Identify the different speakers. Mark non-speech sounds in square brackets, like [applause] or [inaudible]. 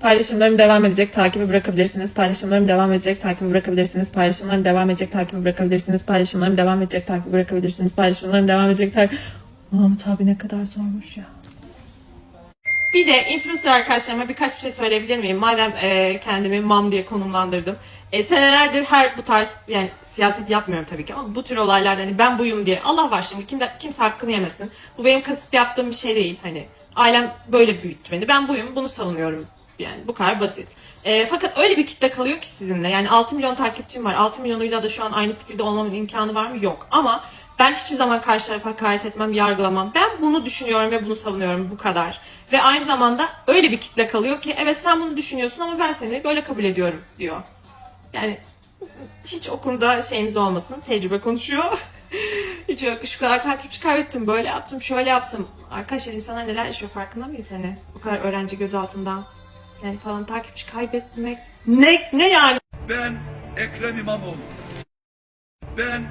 Speaker 1: Paylaşımlarım devam edecek, takibi bırakabilirsiniz. Paylaşımlarım devam edecek, takibi bırakabilirsiniz. Paylaşımlarım devam edecek, takibi bırakabilirsiniz. Paylaşımlarım devam edecek, takibi bırakabilirsiniz. Paylaşımlarım devam edecek, takip... Mahmut abi ne kadar zormuş ya. Bir de influencer arkadaşlarıma birkaç bir şey söyleyebilir miyim? Madem e, kendimi mam diye konumlandırdım. E, senelerdir her bu tarz yani siyaset yapmıyorum tabii ki ama bu tür olaylarda hani ben buyum diye Allah var şimdi kimde, kimse hakkımı yemesin. Bu benim kasıp yaptığım bir şey değil hani. Ailem böyle büyüttü beni. Ben buyum bunu savunuyorum. Yani bu kadar basit. E, fakat öyle bir kitle kalıyor ki sizinle. Yani 6 milyon takipçim var. 6 milyonuyla da şu an aynı fikirde olmamın imkanı var mı? Yok. Ama ben hiçbir zaman karşı tarafa hakaret etmem, yargılamam. Ben bunu düşünüyorum ve bunu savunuyorum bu kadar. Ve aynı zamanda öyle bir kitle kalıyor ki evet sen bunu düşünüyorsun ama ben seni böyle kabul ediyorum diyor. Yani hiç o konuda şeyiniz olmasın. Tecrübe konuşuyor. [laughs] hiç yok. Şu kadar takipçi kaybettim. Böyle yaptım, şöyle yaptım. Arkadaşlar insanlar neler yaşıyor farkında mıyız hani? Bu kadar öğrenci gözaltında. Yani falan takipçi kaybetmek. Ne, ne yani?
Speaker 2: Ben Ekrem İmamoğlu. Ben